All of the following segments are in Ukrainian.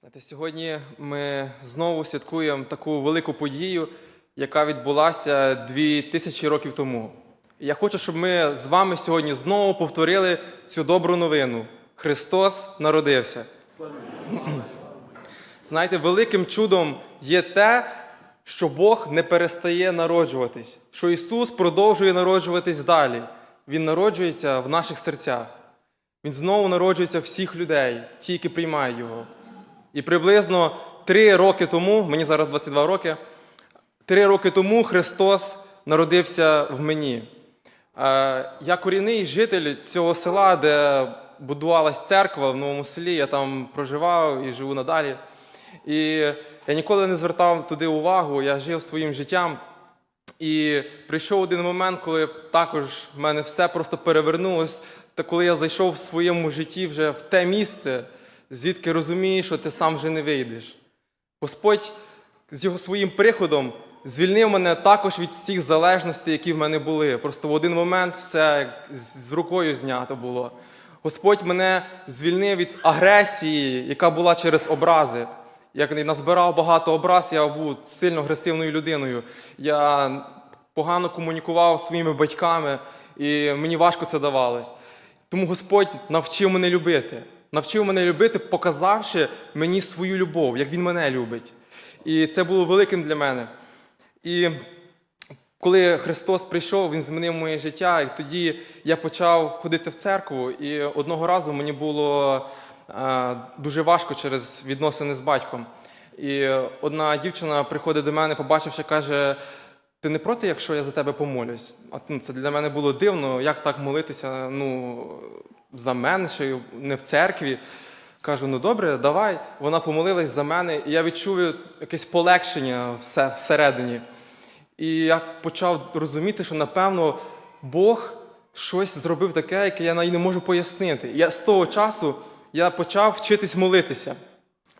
Знаєте, сьогодні ми знову святкуємо таку велику подію, яка відбулася дві тисячі років тому. Я хочу, щоб ми з вами сьогодні знову повторили цю добру новину. Христос народився. Знаєте, великим чудом є те, що Бог не перестає народжуватись, що Ісус продовжує народжуватись далі. Він народжується в наших серцях. Він знову народжується всіх людей, ті, які приймають Його. І приблизно три роки тому, мені зараз 22 роки, три роки тому Христос народився в мені. Е, Я корінний житель цього села, де будувалась церква в новому селі. Я там проживав і живу надалі. І я ніколи не звертав туди увагу, я жив своїм життям. І прийшов один момент, коли також в мене все просто перевернулось. Та коли я зайшов в своєму житті вже в те місце, звідки розумієш, що ти сам вже не вийдеш. Господь з його своїм приходом звільнив мене також від всіх залежностей, які в мене були. Просто в один момент все з рукою знято було. Господь мене звільнив від агресії, яка була через образи. Як назбирав багато образ, я був сильно агресивною людиною. Я погано комунікував своїми батьками, і мені важко це давалось. Тому Господь навчив мене любити. Навчив мене любити, показавши мені свою любов, як Він мене любить. І це було великим для мене. І коли Христос прийшов, Він змінив моє життя, і тоді я почав ходити в церкву. І одного разу мені було е, дуже важко через відносини з батьком. І одна дівчина приходить до мене, побачивши, каже: ти не проти, якщо я за тебе помолюсь? А, ну, це для мене було дивно, як так молитися ну, за мене, ще не в церкві. Кажу, ну добре, давай. Вона помолилась за мене, і я відчув якесь полегшення все, всередині. І я почав розуміти, що напевно Бог щось зробив таке, яке я не можу пояснити. І я з того часу я почав вчитись молитися.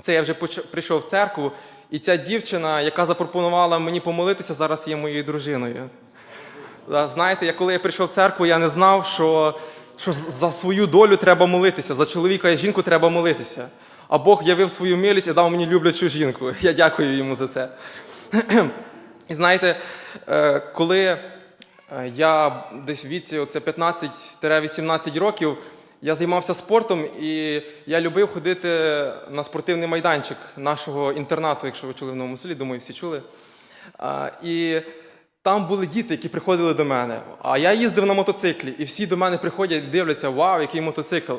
Це я вже прийшов в церкву, і ця дівчина, яка запропонувала мені помолитися, зараз є моєю дружиною. Знаєте, я коли я прийшов в церкву, я не знав, що, що за свою долю треба молитися, за чоловіка і жінку треба молитися. А Бог явив свою милість і дав мені люблячу жінку. Я дякую йому за це. І знаєте, е, коли е, я десь в віці оце 15-18 років, я займався спортом і я любив ходити на спортивний майданчик нашого інтернату, якщо ви чули в новому селі, думаю, всі чули. І там були діти, які приходили до мене. А я їздив на мотоциклі, і всі до мене приходять і дивляться, вау, який мотоцикл.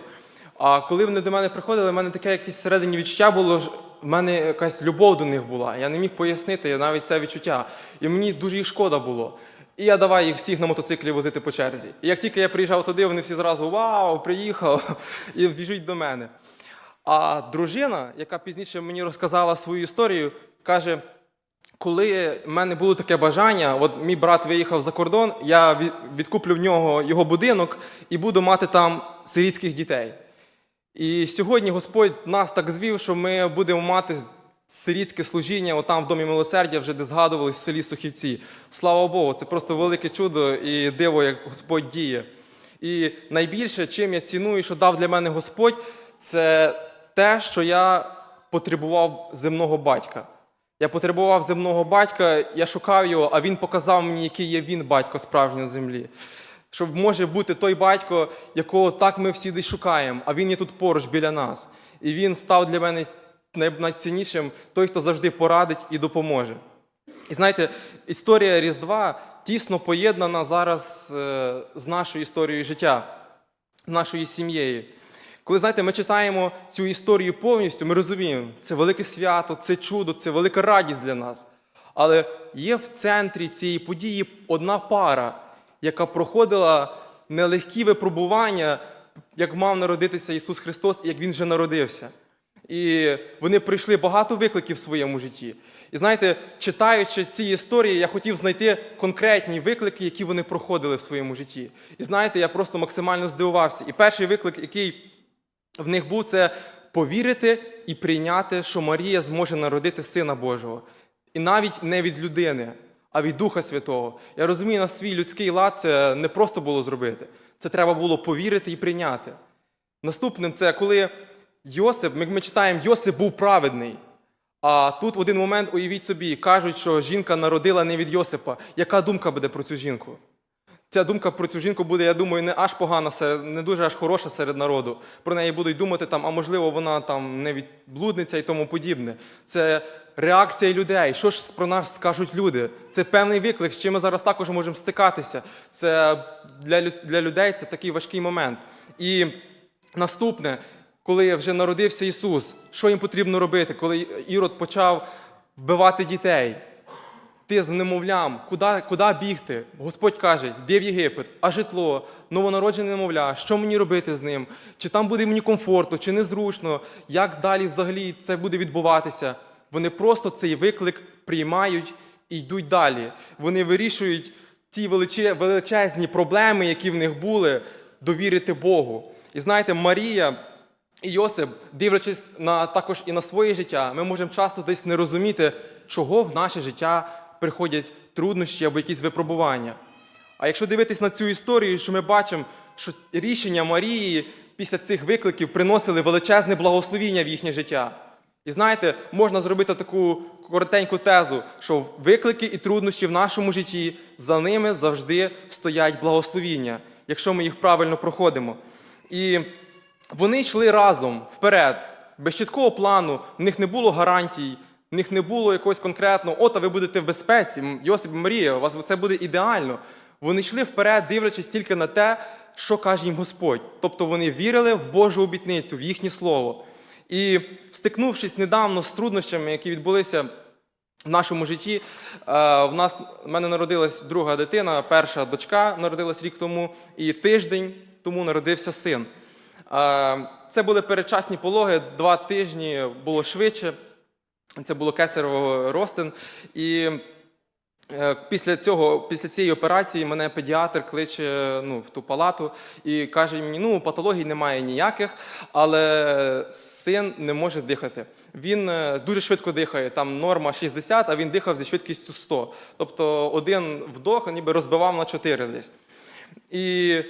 А коли вони до мене приходили, в мене таке якесь всередині відчуття було, в мене якась любов до них була. Я не міг пояснити навіть це відчуття. І мені дуже їх шкода було. І я давай їх всіх на мотоциклі возити по черзі. І як тільки я приїжджав туди, вони всі зразу вау, приїхав, і біжуть до мене. А дружина, яка пізніше мені розказала свою історію, каже: коли в мене було таке бажання, от мій брат виїхав за кордон, я відкуплю в нього його будинок і буду мати там сирітських дітей. І сьогодні Господь нас так звів, що ми будемо мати сирітське служіння отам в Домі Милосердя, вже де згадували в селі Сухівці. Слава Богу, це просто велике чудо і диво, як Господь діє. І найбільше, чим я ціную, що дав для мене Господь, це те, що я потребував земного батька. Я потребував земного батька, я шукав його, а він показав мені, який є він батько справжній на землі. Що може бути той батько, якого так ми всі десь шукаємо, а він є тут поруч біля нас. І він став для мене най- найціннішим той, хто завжди порадить і допоможе. І знаєте, історія Різдва тісно поєднана зараз е, з нашою історією життя, нашою сім'єю. Коли знаєте, ми читаємо цю історію повністю, ми розуміємо, це велике свято, це чудо, це велика радість для нас. Але є в центрі цієї події одна пара, яка проходила нелегкі випробування, як мав народитися Ісус Христос і як Він вже народився. І вони пройшли багато викликів в своєму житті. І знаєте, читаючи ці історії, я хотів знайти конкретні виклики, які вони проходили в своєму житті. І знаєте, я просто максимально здивувався. І перший виклик, який в них був, це повірити і прийняти, що Марія зможе народити Сина Божого. І навіть не від людини, а від Духа Святого. Я розумію, на свій людський лад це не просто було зробити. Це треба було повірити і прийняти. Наступним це коли Йосип, ми, ми читаємо, Йосип був праведний. А тут в один момент, уявіть собі, кажуть, що жінка народила не від Йосипа. Яка думка буде про цю жінку? Ця думка про цю жінку буде, я думаю, не аж погана, серед, не дуже аж хороша серед народу. Про неї будуть думати, там, а можливо, вона там не відблудниця і тому подібне. Це реакція людей. Що ж про нас скажуть люди? Це певний виклик, з чим ми зараз також можемо стикатися. Це для, для людей це такий важкий момент. І наступне, коли вже народився Ісус, що їм потрібно робити, коли Ірод почав вбивати дітей? Ти з немовлям, куди, куди бігти? Господь каже, йди в Єгипет, а житло, новонароджене немовля, що мені робити з ним? Чи там буде мені комфортно, чи незручно, як далі взагалі це буде відбуватися? Вони просто цей виклик приймають і йдуть далі. Вони вирішують ті величе- величезні проблеми, які в них були, довірити Богу. І знаєте, Марія і Йосип, дивлячись на також і на своє життя, ми можемо часто десь не розуміти, чого в наше життя приходять труднощі або якісь випробування. А якщо дивитись на цю історію, що ми бачимо, що рішення Марії після цих викликів приносили величезне благословіння в їхнє життя. І знаєте, можна зробити таку коротеньку тезу, що виклики і труднощі в нашому житті за ними завжди стоять благословіння, якщо ми їх правильно проходимо. І вони йшли разом вперед, без чіткого плану, в них не було гарантій, в них не було якогось конкретного, от, а ви будете в безпеці, Йосип Марія, у вас це буде ідеально. Вони йшли вперед, дивлячись тільки на те, що каже їм Господь. Тобто вони вірили в Божу обітницю, в їхнє слово. І стикнувшись недавно з труднощами, які відбулися в нашому житті, е, в нас в мене народилась друга дитина, перша дочка народилась рік тому, і тиждень тому народився син. Е, Це були передчасні пологи, два тижні було швидше. Це було кесарево ростин. І е, після цього, після цієї операції мене педіатр кличе ну, в ту палату і каже мені, ну, патологій немає ніяких, але син не може дихати. Він е, дуже швидко дихає, там норма 60, а він дихав зі швидкістю 100. Тобто один вдох ніби розбивав на 4 десь. І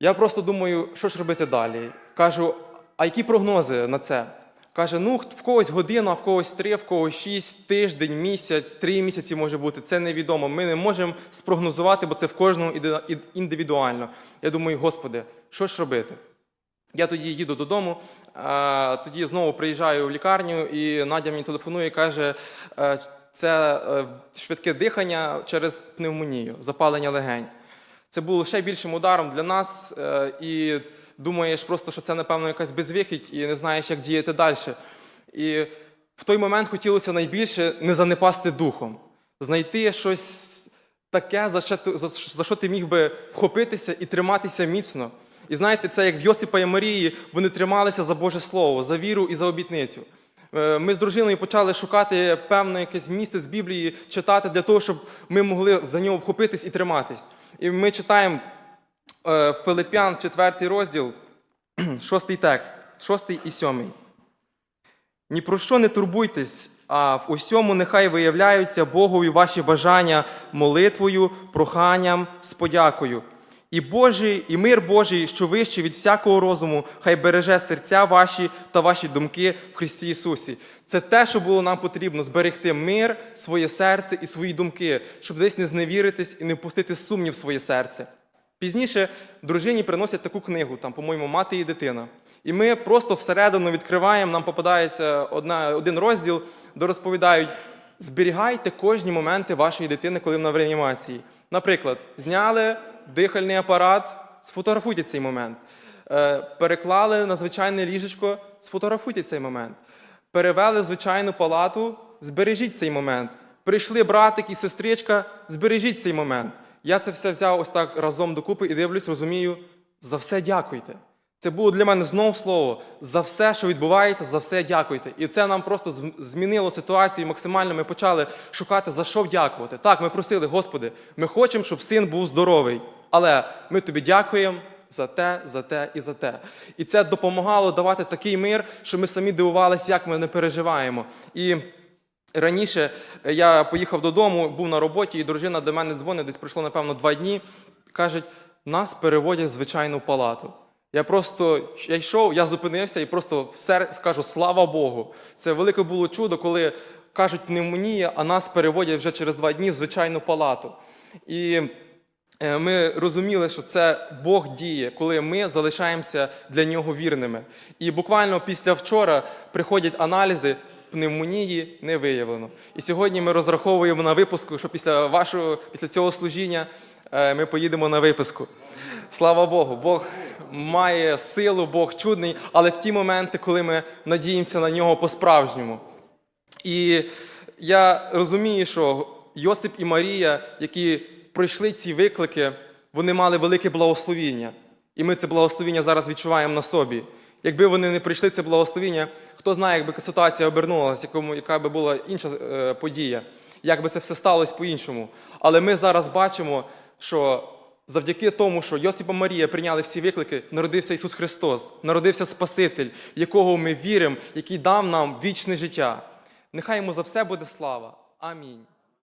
я просто думаю, що ж робити далі. Кажу, а які прогнози на це? Каже, ну в когось година, в когось три, в когось шість, тиждень, місяць, три місяці може бути. Це невідомо. Ми не можемо спрогнозувати, бо це в кожному іде- індивідуально. Я думаю, Господи, що ж робити? Я тоді їду додому, тоді знову приїжджаю в лікарню, і Надя мені телефонує і каже, е, це е, швидке дихання через пневмонію, запалення легень. Це було ще більшим ударом для нас, е, і думаєш просто, що це, напевно, якась безвихідь, і не знаєш, як діяти далі. І в той момент хотілося найбільше не занепасти духом, знайти щось таке, за що, ти- за, що ти міг би вхопитися і триматися міцно. І знаєте, це як в Йосипа і Марії, вони трималися за Боже Слово, за віру і за обітницю. Е, Ми з дружиною почали шукати певне якесь місце з Біблії, читати для того, щоб ми могли за нього вхопитись і триматись. І ми читаємо Филип'ян, 4 розділ, 6 текст, 6 і 7. Ні про що не турбуйтесь, а в усьому нехай виявляються Богові ваші бажання молитвою, проханням, з подякою. І Божий, і мир Божий, що вищий від всякого розуму, хай береже серця ваші та ваші думки в Христі Ісусі. Це те, що було нам потрібно зберегти мир, своє серце і свої думки, щоб десь не зневіритись і не впустити сумнів в своє серце. Пізніше дружині приносять таку книгу, там, по-моєму, мати і дитина. І ми просто всередину відкриваємо, нам попадається одна, один розділ, де розповідають: зберігайте кожні моменти вашої дитини, коли вона в реанімації. Наприклад, зняли дихальний апарат, сфотографуйте цей момент. Е, Переклали на звичайне ліжечко, сфотографуйте цей момент. Перевели в звичайну палату, збережіть цей момент. Прийшли братик і сестричка, збережіть цей момент. Я це все взяв ось так разом докупи і дивлюсь, розумію, за все дякуйте. Це було для мене знов слово. За все, що відбувається, за все дякуйте. І це нам просто змінило ситуацію максимально. Ми почали шукати, за що дякувати. Так, ми просили, Господи, ми хочемо, щоб син був здоровий. Але ми тобі дякуємо за те, за те і за те. І це допомагало давати такий мир, що ми самі дивувалися, як ми не переживаємо. І Раніше е, я поїхав додому, був на роботі, і дружина до мене дзвонить, десь пройшло, напевно, два дні. Кажуть, нас переводять в звичайну палату. Я просто я йшов, я зупинився і просто все скажу слава Богу. Це велике було чудо, коли кажуть пневмонія, а нас переводять вже через два дні в звичайну палату. І е, ми розуміли, що це Бог діє, коли ми залишаємося для нього вірними. І буквально після вчора приходять аналізи. Пневмонії не виявлено. І сьогодні ми розраховуємо на випуску, що після вашого, після цього служіння е, ми поїдемо на виписку. Слава Богу, Бог має силу, Бог чудний, але в ті моменти, коли ми надіємося на нього по-справжньому. І я розумію, що Йосип і Марія, які пройшли ці виклики, вони мали велике благословіння. І ми це благословіння зараз відчуваємо на собі. Якби вони не прийшли це благословіння, хто знає, якби ситуація обернулася, яка би була інша е, подія, як би це все сталося по-іншому. Але ми зараз бачимо, що завдяки тому, що Йосип і Марія прийняли всі виклики, народився Ісус Христос, народився Спаситель, в якого ми віримо, який дав нам вічне життя. Нехай йому за все буде слава. Амінь.